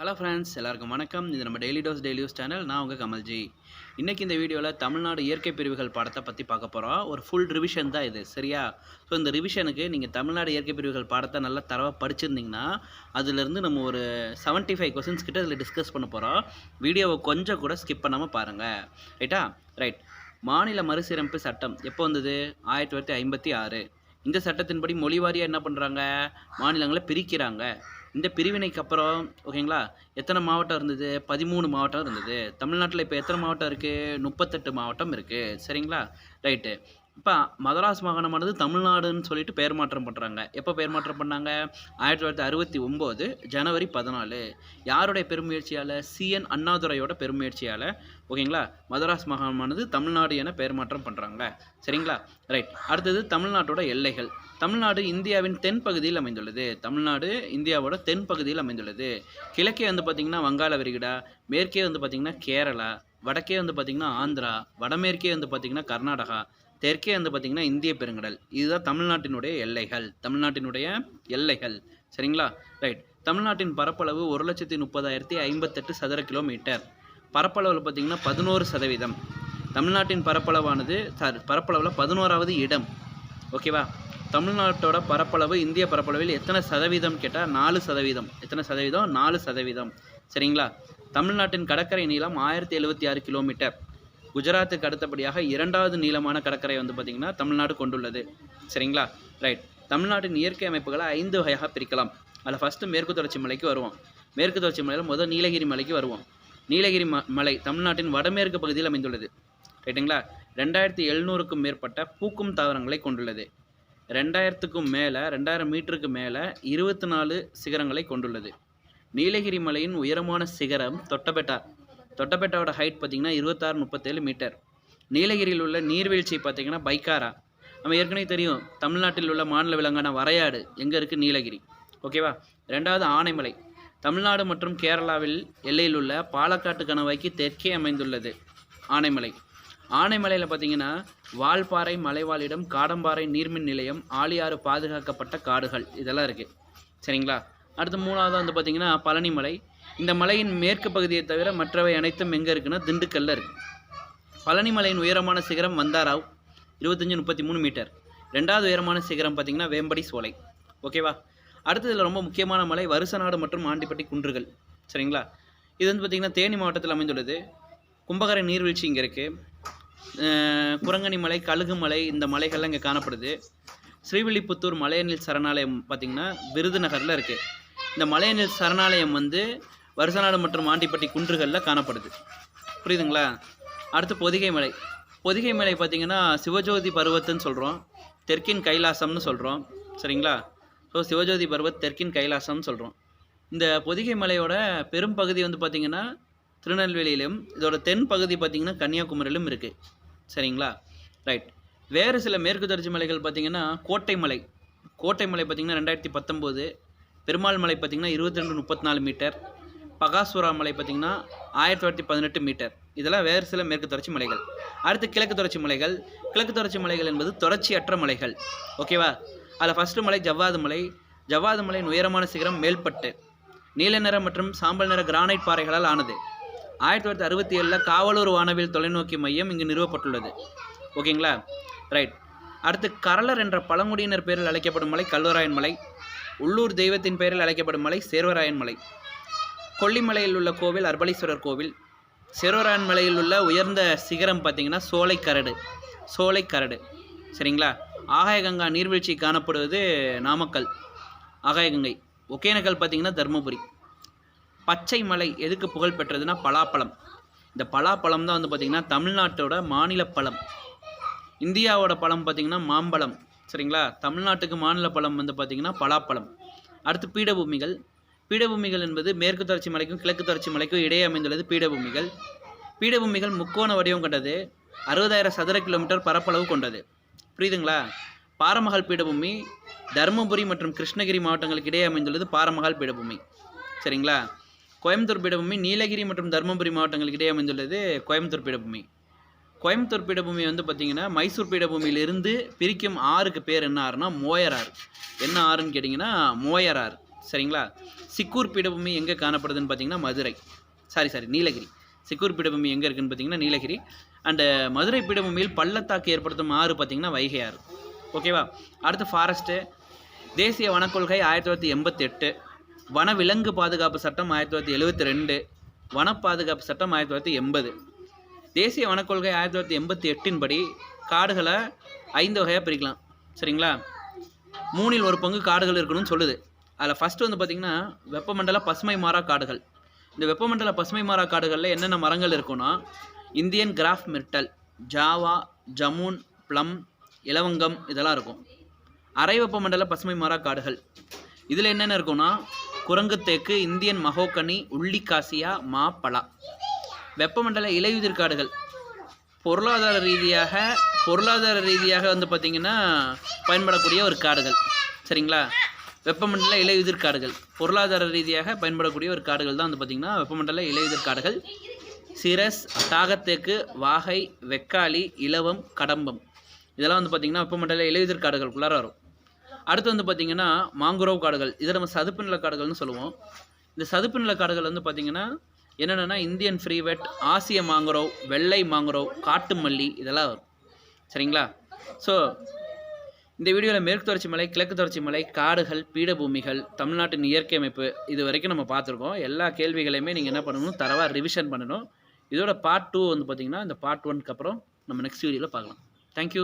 Hello friends எல்லாருக்கும் வணக்கம். இது நம்ம daily dose daily use channel நான் உங்கள் கமல்ஜி. இன்றைக்கி இந்த வீடியோவில் தமிழ்நாடு இயற்கை பிரிவுகள் பாடத்தை பற்றி பார்க்க போகிறோம் ஒரு ஃபுல் ரிவிஷன் தான் இது சரியா? ஸோ இந்த ரிவிஷனுக்கு நீங்கள் தமிழ்நாடு இயற்கை பிரிவுகள் பாடத்தை நல்லா தரவாக படிச்சிருந்தீங்கன்னா அதுலேருந்து நம்ம ஒரு 75 ஃபைவ் கொஸ்டின்ஸ் கிட்ட இதில் டிஸ்கஸ் பண்ண போகிறோம் வீடியோவை கொஞ்சம் கூட ஸ்கிப் பண்ணாமல் பாருங்கள் ரைட்டா ரைட் மாநில மறுசீரமைப்பு சட்டம் எப்போ வந்தது? ஆயிரத்தி தொள்ளாயிரத்தி ஐம்பத்தி ஆறு. இந்த சட்டத்தின்படி மொழி வாரியாக என்ன பண்ணுறாங்க மாநிலங்களை பிரிக்கிறாங்க. இந்த பிரிவினைக்கு அப்புறம் ஓகேங்களா? எத்தனை மாவட்டம் இருந்தது? பதிமூணு மாவட்டம் இருந்தது. தமிழ்நாட்டில் இப்போ எத்தனை மாவட்டம் இருக்குது முப்பத்தெட்டு மாவட்டம் இருக்குது சரிங்களா? ரைட்டு. இப்போ மதராஸ் மாகாணமானது தமிழ்நாடுன்னு சொல்லிட்டு பெயர் மாற்றம் பண்ணுறாங்க எப்போ பெயர் மாற்றம் பண்ணாங்க? ஆயிரத்தி தொள்ளாயிரத்தி அறுபத்தி ஒம்பது ஜனவரி பதினாலு. யாருடைய பெருமுயற்சியால்? சிஎன் அண்ணாதுரையோட பெருமுயற்சியால். ஓகேங்களா? மதராஸ் மாகாணமானது தமிழ்நாடு என பெயர் மாற்றம் பண்ணுறாங்க சரிங்களா? ரைட். அடுத்தது தமிழ்நாட்டோட எல்லைகள். தமிழ்நாடு இந்தியாவின் தென் பகுதியில் அமைந்துள்ளது. தமிழ்நாடு இந்தியாவோட தென் பகுதியில் அமைந்துள்ளது. கிழக்கே வந்து பார்த்திங்கன்னா வங்காள விரிகுடா மேற்கே வந்து பார்த்திங்கன்னா கேரளா வடக்கே வந்து பார்த்திங்கன்னா ஆந்திரா வடமேற்கே வந்து பார்த்திங்கன்னா கர்நாடகா தெற்கே வந்து பார்த்திங்கன்னா இந்திய பெருங்கடல். இதுதான் தமிழ்நாட்டினுடைய எல்லைகள். தமிழ்நாட்டினுடைய எல்லைகள். சரிங்களா? ரைட் தமிழ்நாட்டின் பரப்பளவு ஒரு லட்சத்தி முப்பதாயிரத்தி ஐம்பத்தெட்டு சதுர கிலோமீட்டர். பரப்பளவில் பார்த்திங்கன்னா பதினோரு சதவீதம். தமிழ்நாட்டின் பரப்பளவானது சாரி பரப்பளவில் பதினோராவது இடம். ஓகேவா தமிழ்நாட்டோட பரப்பளவு இந்திய பரப்பளவில் எத்தனை சதவீதம் கேட்டால் நாலு சதவீதம். எத்தனை சதவீதம்? நாலு சதவீதம். சரிங்களா? தமிழ்நாட்டின் கடற்கரை நீளம் ஆயிரத்தி எழுபத்தி ஆறு கிலோமீட்டர். குஜராத்துக்கு அடுத்தபடியாக இரண்டாவது நீளமான கடற்கரை வந்து பார்த்திங்கன்னா தமிழ்நாடு கொண்டுள்ளது. சரிங்களா? ரைட் தமிழ்நாட்டின் இயற்கை அமைப்புகளை ஐந்து வகையாக பிரிக்கலாம். அதில் ஃபஸ்ட்டு மேற்கு தொடர்ச்சி மலைக்கு வருவோம். மேற்கு தொடர்ச்சி மலையில் முதல் நீலகிரி மலைக்கு வருவோம். நீலகிரி ம மலை தமிழ்நாட்டின் வடமேற்கு பகுதியில் அமைந்துள்ளது. ரைட்டுங்களா ரெண்டாயிரத்தி எழுநூறுக்கும் மேற்பட்ட பூக்கும் தாவரங்களை கொண்டுள்ளது. ரெண்டாயிரத்துக்கும் மேலே ரெண்டாயிரம் மீட்டருக்கு மேலே இருபத்தி நாலு சிகரங்களை கொண்டுள்ளது. நீலகிரி மலையின் உயரமான சிகரம் தொட்டபெட்டா தொட்டபெட்டாவோட ஹைட் பார்த்தீங்கன்னா இருபத்தாறு முப்பத்தேழு மீட்டர் நீலகிரியில் உள்ள நீர்வீழ்ச்சி பார்த்தீங்கன்னா பைக்காரா? நம்ம ஏற்கனவே தெரியும் தமிழ்நாட்டில் உள்ள மாநில விலங்கான வரையாடு எங்கே இருக்குது நீலகிரி. ஓகேவா ரெண்டாவது ஆனைமலை. தமிழ்நாடு மற்றும் கேரளாவில் எல்லையில் உள்ள பாலக்காட்டு கணவாய்க்கு தெற்கே அமைந்துள்ளது ஆனைமலை. ஆனைமலையில் பார்த்தீங்கன்னா வால்பாறை மலைவாழிடம் காடம்பாறை நீர்மின் நிலையம் ஆழியாறு பாதுகாக்கப்பட்ட காடுகள் இதெல்லாம் இருக்குது சரிங்களா? அடுத்து மூணாவது வந்து பார்த்தீங்கன்னா பழனிமலை. இந்த மலையின் மேற்கு பகுதியை தவிர மற்றவை அனைத்தும் எங்கே இருக்குன்னா திண்டுக்கல்ல இருக்கு. பழனிமலையின் உயரமான சிகரம் வந்தாராவ் இருபத்தஞ்சி முப்பத்தி மூணு மீட்டர். ரெண்டாவது உயரமான சிகரம் பார்த்தீங்கன்னா வேம்படி சோலை. ஓகேவா? அடுத்ததில் ரொம்ப முக்கியமான மலை வருசநாடு மற்றும் ஆண்டிப்பட்டி குன்றுகள். சரிங்களா? இது வந்து பார்த்திங்கன்னா தேனி மாவட்டத்தில் அமைந்துள்ளது. கும்பகரை நீர்வீழ்ச்சி இங்கே இருக்குது குரங்கணி மலை கழுகு மலை இந்த மலைகள்லாம் இங்கே காணப்படுது. ஸ்ரீவில்லிபுத்தூர் மலையனில் சரணாலயம் பார்த்திங்கன்னா விருதுநகரில் இருக்குது இந்த மலையனில் சரணாலயம் வந்து வருசநாடு மற்றும் ஆண்டிப்பட்டி குன்றுகளில் காணப்படுது. புரியுதுங்களா? அடுத்து பொதிகை மலை. பொதிகை மலை பார்த்திங்கன்னா சிவஜோதி பருவத்துன்னு சொல்கிறோம் தெற்கின் கைலாசம்னு சொல்கிறோம் சரிங்களா? ஸோ சிவஜோதி பருவத் தெற்கின் கைலாசம்னு சொல்கிறோம் இந்த பொதிகை மலையோட பெரும் பகுதி வந்து பார்த்திங்கன்னா திருநெல்வேலியிலும் இதோட தென் பகுதி பார்த்திங்கன்னா கன்னியாகுமரியிலும் இருக்குது சரிங்களா? ரைட் வேறு சில மேற்கு தொடர்ச்சி மலைகள் பார்த்திங்கன்னா கோட்டை மலை. கோட்டை மலை பார்த்திங்கன்னா ரெண்டாயிரத்தி பத்தொம்போது. பெருமாள் மலை பார்த்திங்கன்னா இருபத்தி ரெண்டு முப்பத்தி நாலு மீட்டர். பகாசுரா மலை பார்த்திங்கன்னா ஆயிரத்தி தொள்ளாயிரத்தி பதினெட்டு மீட்டர். இதெல்லாம் வேறு சில மேற்கு தொடர்ச்சி மலைகள். அடுத்து கிழக்கு தொடர்ச்சி மலைகள். கிழக்கு தொடர்ச்சி மலைகள் என்பது தொடர்ச்சியற்ற மலைகள். ஓகேவா அதில் ஃபஸ்ட்டு மலை ஜவ்வாது மலை. ஜவ்வாது மலையின் உயரமான சிகரம் மேல்பட்டு. நீல நிற மற்றும் சாம்பல் நிற கிரானைட் பாறைகளால் ஆனது. ஆயிரத்தி தொள்ளாயிரத்தி அறுபத்தி ஏழில் காவலூர் வானவில் தொலைநோக்கி மையம் இங்கு நிறுவப்பட்டுள்ளது. ஓகேங்களா ரைட் அடுத்து கரளர் என்ற பழங்குடியினர் பேரில் அழைக்கப்படும் மலை கல்வராயன் மலை. உள்ளூர் தெய்வத்தின் பெயரில் அழைக்கப்படும் மலை சேர்வராயன் மலை. கொல்லிமலையில் உள்ள கோவில் அர்பலீஸ்வரர் கோவில். சிறுவரான் மலையில் உள்ள உயர்ந்த சிகரம் பார்த்திங்கன்னா சோலைக்கரடு. சோலைக்கரடு. சரிங்களா? ஆகாயகங்கா நீர்வீழ்ச்சி காணப்படுவது நாமக்கல். ஆகாயகங்கை. ஒகேனக்கல் பார்த்திங்கன்னா தருமபுரி. பச்சை மலை எதுக்கு புகழ் பெற்றதுன்னா பலாப்பழம். இந்த பலாப்பழம் தான் வந்து பார்த்திங்கன்னா தமிழ்நாட்டோட மாநில பழம். இந்தியாவோட பழம் பார்த்திங்கன்னா மாம்பழம். சரிங்களா? தமிழ்நாட்டுக்கு மாநில பழம் வந்து பார்த்திங்கன்னா பலாப்பழம். அடுத்து பீடபூமிகள். பீடபூமிகள் என்பது மேற்கு தொடர்ச்சி மலைக்கும் கிழக்கு தொடர்ச்சி மலைக்கும் இடையே அமைந்துள்ளது பீடபூமிகள். பீடபூமிகள் முக்கோண வடிவம் கொண்டது அறுபதாயிரம் சதுர கிலோமீட்டர் பரப்பளவு கொண்டது. புரியுதுங்களா? பாரமகால் பீடபூமி தருமபுரி மற்றும் கிருஷ்ணகிரி மாவட்டங்களுக்கு இடையே அமைந்துள்ளது பாரமகால் பீடபூமி. சரிங்களா? கோயம்புத்தூர் பீடபூமி நீலகிரி மற்றும் தருமபுரி மாவட்டங்களுக்கு இடையே அமைந்துள்ளது கோயம்புத்தூர் பீடபூமி. கோயம்புத்தூர் பீடபூமி வந்து பார்த்திங்கன்னா மைசூர் பீடபூமியிலிருந்து பிரிக்கும் ஆறுக்கு பேர் என்ன ஆறுனா மோயர் ஆறு என்ன ஆறுன்னு கேட்டிங்கன்னா மோயர் ஆறு சரிங்களா? சிக்கூர் பீடபூமி எங்கே காணப்படுதுன்னு பார்த்தீங்கன்னா மதுரை. Sorry sorry Nilgiri. சிக்கூர் பீடபூமி எங்கே இருக்குதுன்னு பார்த்தீங்கன்னா நீலகிரி. அண்டு மதுரை பீடபூமியில் பள்ளத்தாக்கு ஏற்படுத்தும் ஆறு பார்த்தீங்கன்னா வைகை ஆறு. ஓகேவா அடுத்து ஃபாரஸ்ட்டு தேசிய வனக்கொள்கை ஆயிரத்தி தொள்ளாயிரத்தி எண்பத்தி எட்டு வனவிலங்கு பாதுகாப்பு சட்டம் ஆயிரத்தி தொள்ளாயிரத்தி எழுபத்தி ரெண்டு. வன பாதுகாப்பு சட்டம் ஆயிரத்தி தொள்ளாயிரத்தி எண்பது. தேசிய வனக்கொள்கை ஆயிரத்தி தொள்ளாயிரத்தி எண்பத்தி எட்டின் படி காடுகளை ஐந்து வகையாக பிரிக்கலாம். சரிங்களா? மூணில் ஒரு பங்கு காடுகள் இருக்கணும்னு சொல்லுது. அதில் ஃபஸ்ட்டு வந்து பார்த்திங்கன்னா வெப்பமண்டல பசுமை மாறா காடுகள். இந்த வெப்பமண்டல பசுமை மாறா காடுகளில் என்னென்ன மரங்கள் இருக்குன்னா Indian crape myrtle Java jamun plum இலவங்கம் இதெல்லாம் இருக்கும். அரை வெப்பமண்டல பசுமை மாறா காடுகள். இதில் என்னென்ன இருக்குன்னா குரங்கு தேக்கு இந்தியன் மகோக்கனி உள்ளிக்காசியா மா பலா வெப்பமண்டல இலையுதிர் காடுகள். பொருளாதார ரீதியாக பொருளாதார ரீதியாக வந்து பார்த்திங்கன்னா பயன்படக்கூடிய ஒரு காடுகள். சரிங்களா? வெப்பமண்டல இலையுதிர் காடுகள் பொருளாதார ரீதியாக பயன்படக்கூடிய ஒரு காடுகள் தான் வந்து பார்த்திங்கன்னா வெப்பமண்டல இலையுதிர் காடுகள் சிரஸ் தாகத்தேக்கு வாகை வெக்காளி இலவம் கடம்பம். இதெல்லாம் வந்து பார்த்திங்கன்னா வெப்பமண்டல இலையுதிர் காடுகளுக்குள்ளார வரும். அடுத்து வந்து பார்த்திங்கன்னா மாங்குரோவ் காடுகள். இதை நம்ம சதுப்பு நில காடுகள்னு சொல்லுவோம். இந்த சதுப்பு நில காடுகள் வந்து பார்த்திங்கன்னா என்னென்னா இந்தியன் ஃப்ரீவெட் ஆசிய மாங்குரோவ் வெள்ளை மாங்குரோவ் காட்டு மல்லி இதெல்லாம் வரும். சரிங்களா? ஸோ இந்த வீடியோவில் மேற்கு தொடர்ச்சி மலை கிழக்கு தொடர்ச்சி மலை காடுகள் பீடபூமிகள் தமிழ்நாட்டின் இயற்கை அமைப்பு இது வரைக்கும் நம்ம பார்த்துருக்கோம். எல்லா கேள்விகளையுமே நீங்கள் என்ன பண்ணணும்? தரவாக ரிவிஷன் பண்ணணும். இதோட பார்ட் டூ வந்து பார்த்திங்கன்னா இந்த பார்ட் ஒன்க்கு அப்புறம் நம்ம நெக்ஸ்ட் வீடியோவில் பார்க்கலாம். தேங்க்யூ